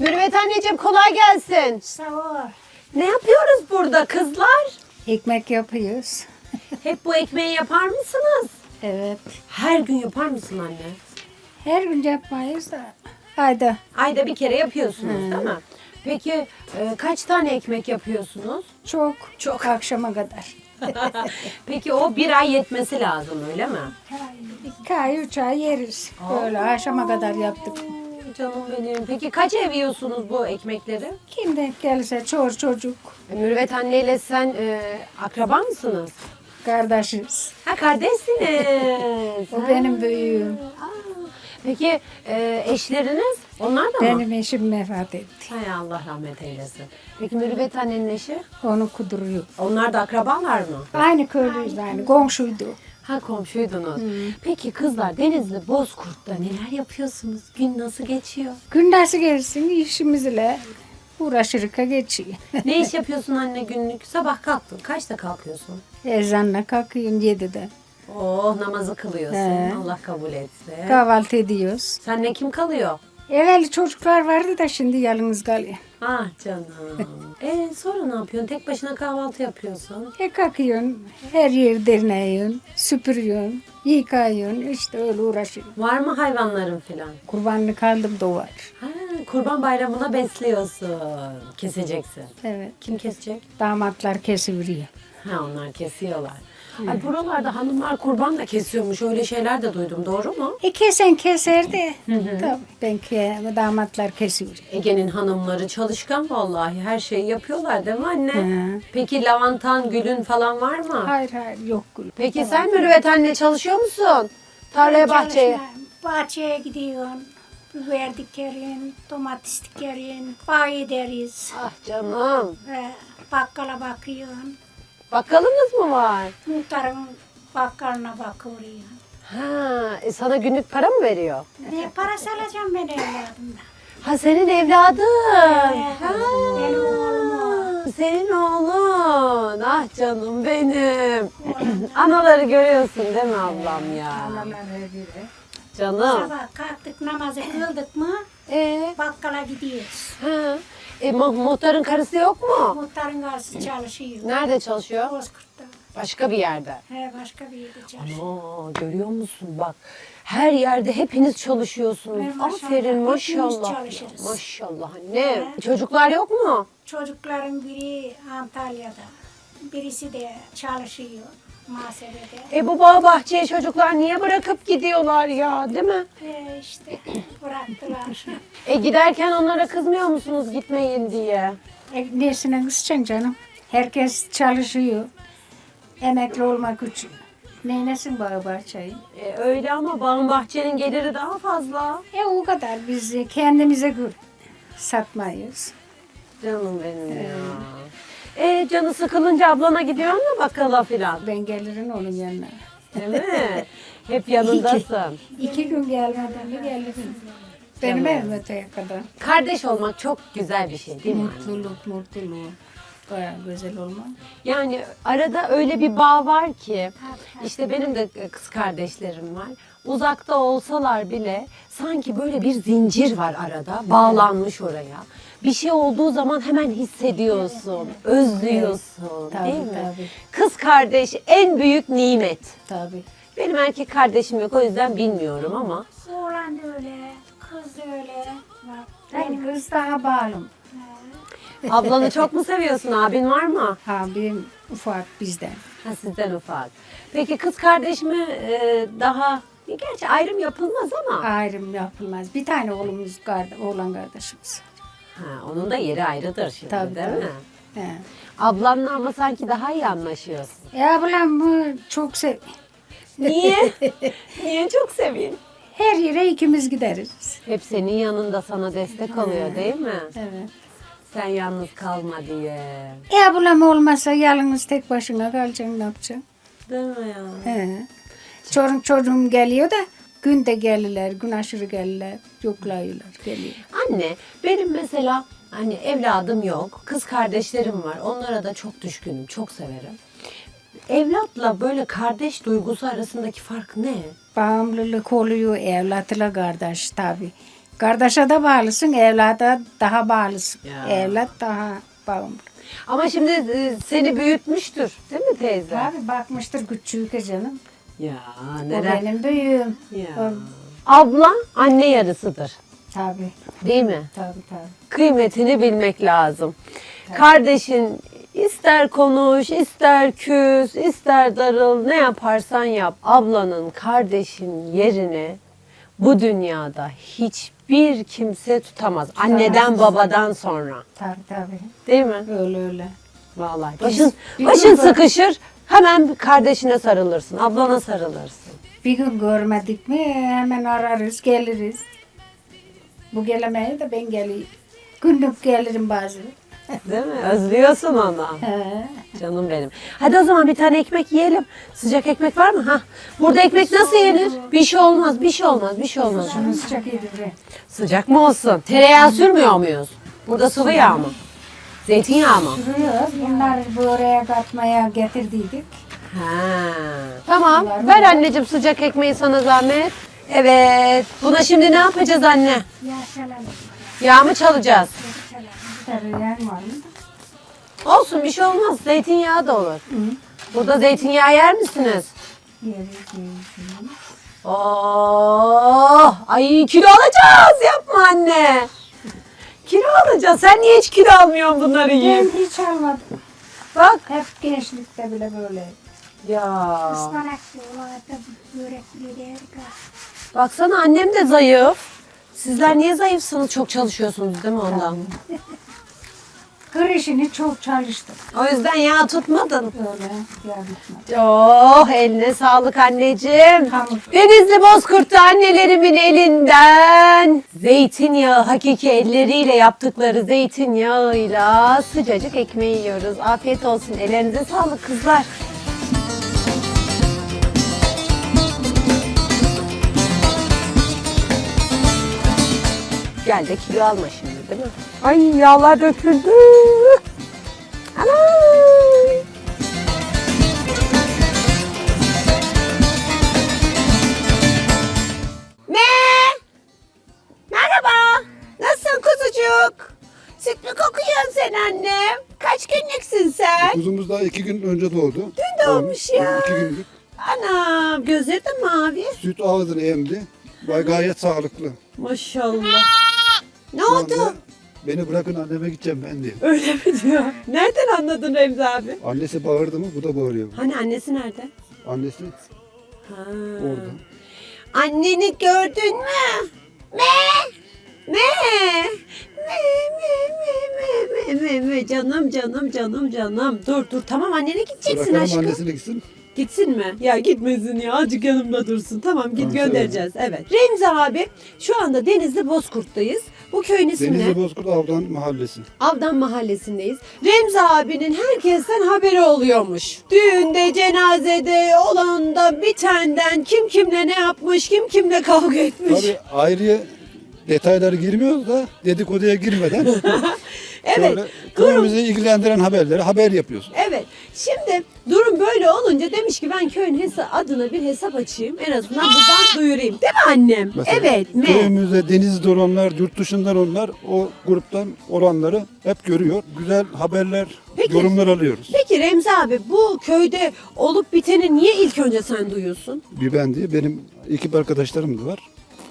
Mürüvvet anneciğim kolay gelsin. Sağ ol. Ne yapıyoruz burada kızlar? Ekmek yapıyoruz. Hep bu ekmeği yapar mısınız? Evet. Her gün yapar mısın anne? Her gün yapmayız da. Ayda. Ayda bir kere yapıyorsunuz değil mi? Peki e, kaç tane ekmek yapıyorsunuz? Çok. Çok. Akşama kadar. Peki o bir ay yetmesi lazım öyle mi? İki ay, üç ay yeriz. Böyle akşama kadar yaptık. Canım benim. Peki kaç ev yiyorsunuz bu ekmekleri? Kim denk gelirse çor çocuk. Mürüvvet anneyle sen e, akraba mısınız? Kardeşiz. Ha kardeşsiniz. O benim büyüğüm. Aa, Peki e, eşleriniz? Onlar da mı? Benim eşim vefat etti. Hay Allah rahmet eylesin. Peki Mürüvvet annenin eşi? Onu kuduruyor. Onlar da akrabalar mı? Aynı köylüyüz aynı. Komşuydu. Ha komşuydunuz. Peki kızlar Denizli Bozkurt'ta neler yapıyorsunuz? Gün nasıl geçiyor? Gün nasıl gelsin işimizle uğraşırık geçiyor. ne iş yapıyorsun anne günlük? Sabah kalktın. Kaçta kalkıyorsun? Ezanla kalkıyorum yedide. Oh namazı kılıyorsun. He. Allah kabul etsin. Kahvaltı ediyoruz. Senle kim kalıyor? Evvel çocuklar vardı da şimdi yalnız kalıyor. Ah canım. e sonra ne yapıyorsun? Tek başına kahvaltı yapıyorsun. E kalkıyorsun, her yer derneğiyorsun, süpürüyorsun, yıkıyorsun, işte öyle uğraşıyorsun. Var mı hayvanların filan? Kurbanlık aldım da var. Ha, kurban bayramına besliyorsun. Keseceksin. Evet. Kim kesecek? Damatlar kesiveriyor. Ha onlar kesiyorlar. Ay buralarda hanımlar kurban da kesiyormuş. Öyle şeyler de duydum. Doğru mu? E kesen keserdi. Tabii ben ke, damatlar kesiveriyor. Ege'nin hanımları çalışkan vallahi. Her şeyi yapıyorlar değil mi anne? Hı. Peki lavantan, gülün falan var mı? Hayır hayır yok gül. Peki sen Mürüvvet anne çalışıyor musun? Tarlaya bahçeye. Çalışma. Bahçeye gidiyorsun. Biber dikerin, domates dikerin, bağ ederiz. Ah canım. Ve bakkala bakıyorsun. Bakkalınız mı var? Muhtarın bakkalına bakıyorsun. Ha, e sana günlük para mı veriyor? Ne parası alacağım ben evladımdan? Ha senin evladın. Ha. Benim oğlum Senin oğlun. Ah canım benim. Anaları görüyorsun değil mi ablam ya? Canım. Sabah kalktık namazı kıldık mı Ee, bakkala gidiyoruz. ha. E, mu- muhtarın karısı yok mu? Muhtarın karısı çalışıyor. Nerede çalışıyor? Bozkurt'ta. Başka bir yerde. He, başka bir yerde çalışıyor. Aa, görüyor musun bak. Her yerde hepiniz çalışıyorsunuz. Evet, maşallah. Aferin Hepimiz maşallah. çalışırız. Maşallah anne. Çocuklar yok mu? Çocukların biri Antalya'da, birisi de çalışıyor Masere'de. E bu bağ bahçeye çocuklar niye bırakıp gidiyorlar ya değil mi? E işte bıraktılar. E giderken onlara kızmıyor musunuz gitmeyin diye? E, nesine kısacaksın canım? Herkes çalışıyor. Emekli olmak için. Neynesin bağ bahçeyi? E, öyle ama bağın bahçenin geliri daha fazla. E o kadar biz kendimize satmayız. Canım benim ya. E canı sıkılınca ablana gidiyor mu bakkala filan? Ben gelirim onun yanına. Değil mi? Hep yanındasın. İki gün gelmeden mi gelirim? Benim öteye kadar. Kardeş olmak çok güzel bir şey değil mi? Mutluluk, mutluluk. Baya güzel olma. Yani arada öyle bir bağ var ki işte benim de kız kardeşlerim var. Uzakta olsalar bile sanki böyle bir zincir var arada bağlanmış oraya. Bir şey olduğu zaman hemen hissediyorsun, özlüyorsun Tabii, değil mi? tabii. Kız kardeş en büyük nimet. Tabii. Benim erkek kardeşim yok o yüzden bilmiyorum ama Oğlan da öyle, kız da öyle. Ben kız daha bağlım. ablanı çok mu seviyorsun? Abin var mı? Abim ufak bizden. Ha, sizden ufak. Peki kız kardeş mi e, daha Gerçi ayrım yapılmaz ama. Ayrım yapılmaz. Bir tane oğlumuz, oğlan kardeşimiz. Ha, onun da yeri ayrıdır şimdi Tabii, değil tabii. mi? He. Ablanla ama sanki daha iyi anlaşıyorsun. E ablam bu çok sev. Niye? Niye çok seveyim? Her yere ikimiz gideriz. Hep senin yanında sana destek oluyor değil mi? Evet. Sen yalnız kalma diye. E ablam olmasa yalnız tek başına kalacaksın ne yapacaksın? Değil mi ya? He. Çocuğum, çocuğum geliyor da günde gelirler, gün aşırı gelirler, yoklayıyorlar, geliyor. Anne benim mesela hani evladım yok. Kız kardeşlerim var. Onlara da çok düşkünüm. Çok severim. Evlatla böyle kardeş duygusu arasındaki fark ne? Bağımlılık oluyor evlatla kardeş tabi. Kardeşe de bağlısın, evlada daha bağlısın. Ya. Evlat daha bağımlı. Ama şimdi e, seni büyütmüştür değil mi teyze? Abi bakmıştır küçüğü canım. Ya O neler. benim büyüğüm. Ya. Abla anne yarısıdır. Tabii, Değil mi? tabii, tabii. Kıymetini bilmek lazım. Kardeşin ister konuş, ister küs, ister darıl ne yaparsan yap. Ablanın, kardeşin yerini bu dünyada hiçbir kimse tutamaz. Anneden babadan sonra. Tabii, tabii. Değil mi? Öyle öyle. Vallahi. Biz- Başın, biz başın burada- sıkışır hemen kardeşine sarılırsın, ablana sarılırsın. Bir gün görmedik mi hemen ararız, geliriz. Bu gelemeye de ben geleyim. Günlük gelirim bazen. Değil mi? Özlüyorsun onu. He. Canım benim. Hadi o zaman bir tane ekmek yiyelim. Sıcak ekmek var mı? Ha. Burada ekmek nasıl yenir? Bir şey olmaz, bir şey olmaz, bir şey olmaz. Şunu sıcak yedir. Sıcak mı olsun? Tereyağı sürmüyor muyuz? Burada sıvı yağ mı? Zeytinyağı mı? Sürüyoruz. Bunları böreğe katmaya getirdiydik. Ha. Tamam. Ver anneciğim sıcak ekmeği sana zahmet. Evet. Buna şimdi ne yapacağız anne? Ya çalalım. Yağ mı çalacağız? Tereyağı var mı? Olsun bir şey olmaz. Zeytinyağı da olur. Burada zeytinyağı yer misiniz? Yeriz, yeriz. Oh, ay kilo alacağız. Yapma anne. Kilo alacağız. Sen niye hiç kilo almıyorsun bunları Ben yiyip? hiç almadım. Bak. Hep gençlikte bile böyle. Ya. Ispanak da börek bile Baksana annem de zayıf. Sizler niye zayıfsınız? Çok çalışıyorsunuz değil mi ondan? Kır işini çok çalıştım. O yüzden yağ tutmadın. Böyle yardım Oh eline sağlık anneciğim. Tamam. Denizli Bozkurt'ta annelerimin elinden zeytinyağı hakiki elleriyle yaptıkları zeytinyağıyla sıcacık ekmeği yiyoruz. Afiyet olsun. Ellerinize sağlık kızlar. Gel de kilo alma şimdi değil mi? Ay yağlar döküldü. Anam. Ne? Merhaba. Nasılsın kuzucuk? Süt mü kokuyorsun sen annem? Kaç günlüksin sen? Kuzumuz daha iki gün önce doğdu. Dün doğmuş ya. İki günlük. Anam gözleri de mavi. Süt ağzını emdi. Vay gayet sağlıklı. Maşallah. Ne Şu oldu? beni bırakın anneme gideceğim ben diye. Öyle mi diyor? Nereden anladın Remzi abi? Annesi bağırdı mı bu da bağırıyor. Hani annesi nerede? Annesi Ha. orada. Anneni gördün mü? Me? Me? Me me me me me me me canım canım canım canım. Dur dur tamam annene gideceksin Bırakalım aşkım. annesine gitsin. Gitsin mi? Ya gitmesin ya azıcık yanımda dursun. Tamam git Tamam, göndereceğiz. Evet. Remzi abi şu anda Denizli Bozkurt'tayız. Bu köyün ismi ne? Denizli Bozkurt Avdan Mahallesi. Avdan mahallesindeyiz. Remzi abinin herkesten haberi oluyormuş. Düğünde, cenazede, olanda, bitenden kim kimle ne yapmış, kim kimle kavga etmiş. Tabii ayrıya detaylara girmiyoruz da dedikoduya girmeden evet. şöyle Durum, köyümüzü ilgilendiren haberleri haber yapıyoruz. evet. Şimdi durum böyle olunca demiş ki ben köyün hesa adına bir hesap açayım. En azından buradan duyurayım. Değil mi annem? Mesela evet. Köyümüzde denizde olanlar, yurt dışından olanlar o gruptan olanları hep görüyor. Güzel haberler, Peki. yorumlar alıyoruz. Peki Remzi abi bu köyde olup biteni niye ilk önce sen duyuyorsun? Bir ben diye benim ekip arkadaşlarım da var.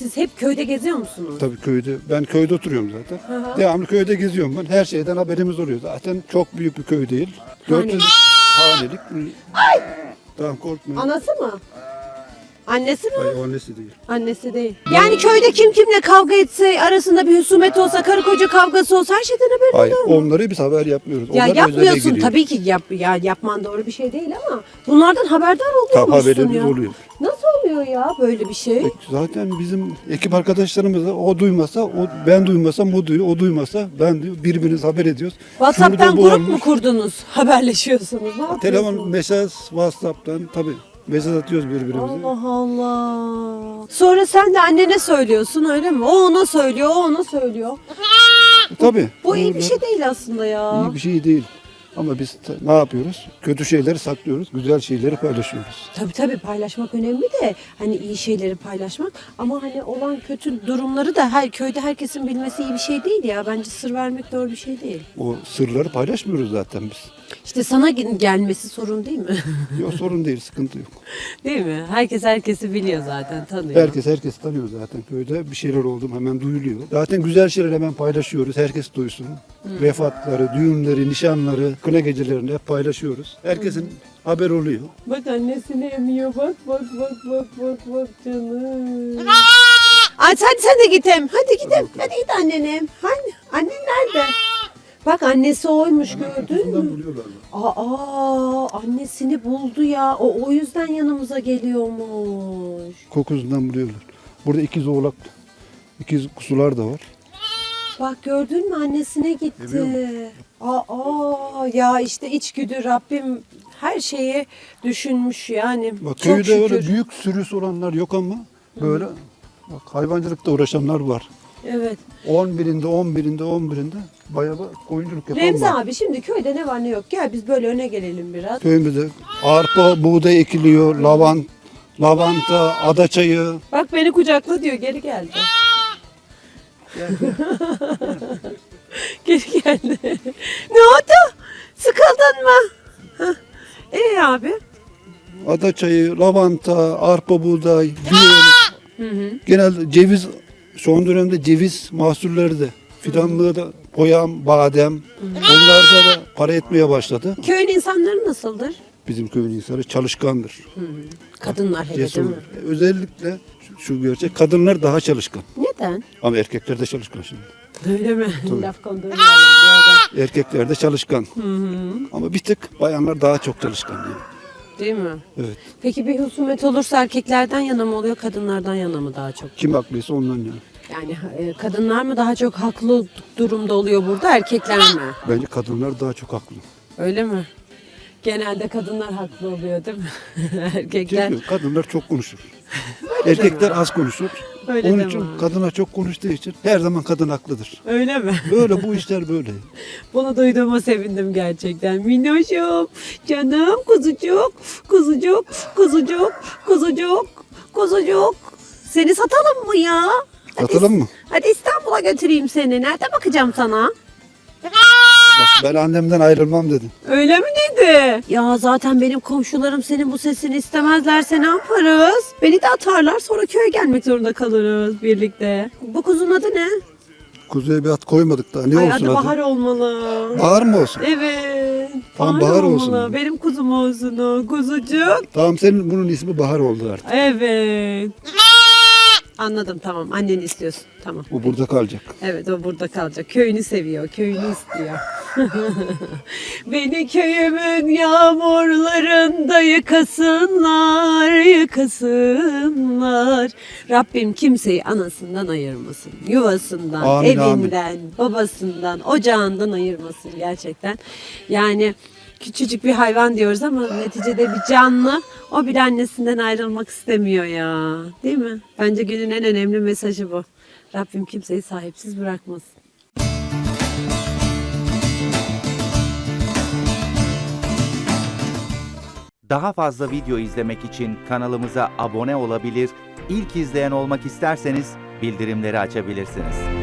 Siz hep köyde geziyor musunuz? Tabii köyde, ben köyde oturuyorum zaten. Devamlı köyde geziyorum ben. Her şeyden haberimiz oluyor. Zaten çok büyük bir köy değil. 400 hanelik. Tamam korkmayın. Anası mı? Annesi mi? Hayır o annesi değil. Annesi değil. Yani köyde kim kimle kavga etse, arasında bir husumet olsa, karı koca kavgası olsa her şeyden haberin Hayır olur mu? onları biz haber yapmıyoruz. Ya Onlar yapmıyorsun giriyor. tabii ki yap, ya yapman doğru bir şey değil ama bunlardan haberdar Tabii oluyormuşsun haberimiz ya. oluyor. Nasıl oluyor ya böyle bir şey? E, Zaten bizim ekip arkadaşlarımız da o duymasa, o ben duymasam o duyuyor, o duymasa ben diyor. Birbiriniz haber ediyoruz. WhatsApp'tan Şurada bu grup olmuş. mu kurdunuz? Haberleşiyorsunuz. Ne yapıyorsunuz? Telefon, mesaj, WhatsApp'tan tabii mesaj atıyoruz birbirimize. Allah Allah. Sonra sen de annene söylüyorsun öyle mi? O ona söylüyor, o ona söylüyor. Tabii. Bu iyi bir şey değil aslında ya. İyi bir şey değil. Ama biz ne yapıyoruz? Kötü şeyleri saklıyoruz, güzel şeyleri paylaşıyoruz. Tabii tabii paylaşmak önemli de hani iyi şeyleri paylaşmak ama hani olan kötü durumları da her köyde herkesin bilmesi iyi bir şey değil ya. Bence sır vermek doğru bir şey değil. O sırları paylaşmıyoruz zaten biz. İşte sana gel- gelmesi sorun değil mi? Yok sorun değil, sıkıntı yok. değil mi? Herkes herkesi biliyor zaten, tanıyor. Herkes herkes tanıyor zaten köyde. Bir şeyler oldu hemen duyuluyor. Zaten güzel şeyler hemen paylaşıyoruz. Herkes duysun. Vefatları, düğünleri, nişanları, kına gecelerini hep paylaşıyoruz. Herkesin haber oluyor. Bak annesini emiyor. Bak bak bak bak bak bak canım. Ay hadi sen de git hem. Hadi git hem. Hadi git annenim. Hani annen nerede? Bak annesi oymuş gördün mü? Buluyorlar. Aa annesini buldu ya. O o yüzden yanımıza geliyormuş. Kokusundan buluyorlar. Burada ikiz oğlak, ikiz kusular da var. Bak gördün mü annesine gitti. Aa ya işte içgüdü Rabbim her şeyi düşünmüş yani. Bak Çok köyde şükür. öyle büyük sürüsü olanlar yok ama böyle bak hayvancılıkta uğraşanlar var. Evet. 11'inde, 11'inde, 11'inde bayağı bir koyunculuk yapan Remzi var. abi şimdi köyde ne var ne yok. Gel biz böyle öne gelelim biraz. Köyümüzde arpa, buğday ekiliyor, lavan, lavanta, adaçayı. Bak beni kucakla diyor geri geldi. geri geldi. ne oldu? Sıkıldın mı? Hah. İyi abi. Adaçayı, lavanta, arpa, buğday, düğün. Genelde ceviz, son dönemde ceviz mahsulleri de, fidanlığı da, boyam, badem, onlarda da para etmeye başladı. Köyün insanları nasıldır? Bizim köyün insanı çalışkandır. Kadınlar hele değil mi? Özellikle şu, şu gerçek kadınlar daha çalışkan. Neden? Ama erkekler de çalışkan şimdi. Öyle mi? Laf kondurmayalım. doğru. Erkekler de çalışkan. Ama bir tık bayanlar daha çok çalışkan. Yani. Değil mi? Evet. Peki bir husumet olursa erkeklerden yana mı oluyor, kadınlardan yana mı daha çok? Kim haklıysa ondan yani. Yani e, kadınlar mı daha çok haklı durumda oluyor burada, erkekler mi? Bence kadınlar daha çok haklı. Öyle mi? Genelde kadınlar haklı oluyor değil mi? Erkekler. Çünkü kadınlar çok konuşur. Erkekler az konuşur. Öyle Onun deme için abi. kadına çok konuştuğu için her zaman kadın haklıdır. Öyle mi? Böyle bu işler böyle. Bunu duyduğuma sevindim gerçekten. Minnoşum, canım, kuzucuk, kuzucuk, kuzucuk, kuzucuk, kuzucuk. Seni satalım mı ya? Hadi, Satalım mı? Hadi İstanbul'a götüreyim seni. Nerede bakacağım sana? Bak ben annemden ayrılmam dedim. Öyle mi dedi? Ya zaten benim komşularım senin bu sesini istemezlerse ne yaparız? Beni de atarlar sonra köye gelmek zorunda kalırız birlikte. Bu kuzun adı ne? Kuzeye bir at koymadık daha. Ne Ay olsun adı adı? Bahar olmalı. Bahar mı olsun? Evet. Tamam, Bahar olsun. olmalı. Benim kuzum olsun o. Kuzucuk. Tamam senin bunun ismi Bahar oldu artık. Evet. Anladım tamam. Anneni istiyorsun. Tamam. Bu burada kalacak. Evet o burada kalacak. Köyünü seviyor. Köyünü istiyor. Beni köyümün yağmurlarında yıkasınlar, yıkasınlar. Rabbim kimseyi anasından ayırmasın. Yuvasından, Amin, amin. evinden, babasından, ocağından ayırmasın gerçekten. Yani küçücük bir hayvan diyoruz ama neticede bir canlı. O bile annesinden ayrılmak istemiyor ya. Değil mi? Bence günün en önemli mesajı bu. Rabbim kimseyi sahipsiz bırakmasın. Daha fazla video izlemek için kanalımıza abone olabilir, ilk izleyen olmak isterseniz bildirimleri açabilirsiniz.